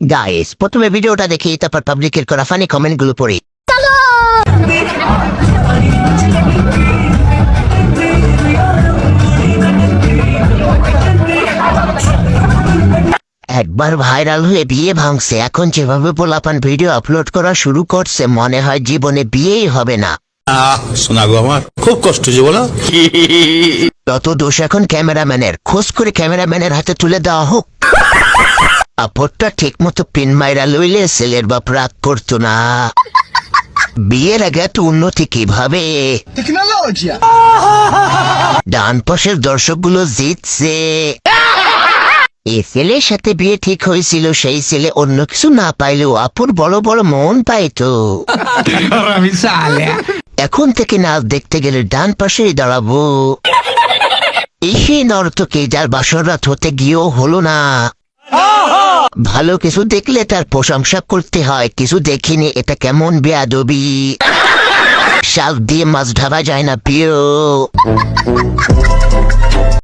Guys প্রথমে ভিডিওটা দেখি তারপর পাবলিকের করা ফানি কমেন্টগুলো পড়ি। একবার ভাইরাল হয়ে বিয়ে ভাঙছে এখন যেভাবে পোলাপান ভিডিও আপলোড করা শুরু করছে মনে হয় জীবনে বিয়েই হবে না। আমার খুব কষ্ট যে বলো। তত দোষ এখন ক্যামেরাম্যানের খোঁজ করে ক্যামেরাম্যানের হাতে তুলে দেওয়া হোক। আপরটা ঠিক মতো পিন মাইরা লইলে ছেলের বাপ রাগ করতো না। বিয়ের আগে এত উন্নতি কীভাবে? ডান পাশের দর্শকগুলো জিতছে। এ ছেলের সাথে বিয়ে ঠিক হয়েছিল সেই ছেলে অন্য কিছু না পাইলেও আপুর বড় বড় মন পাইতো। এখন থেকে নাচ দেখতে গেলে ডান পাশেই দাঁড়াবো। এসে নর্তকে যার বাসর রাত হতে গিয়েও হলো না। ভালো কিছু দেখলে তার প্রশংসা করতে হয়। কিছু দেখিনি, এটা কেমন বেয়াদবি। শাক দিয়ে মাছ ঢাবা যায় না, প্রিয়।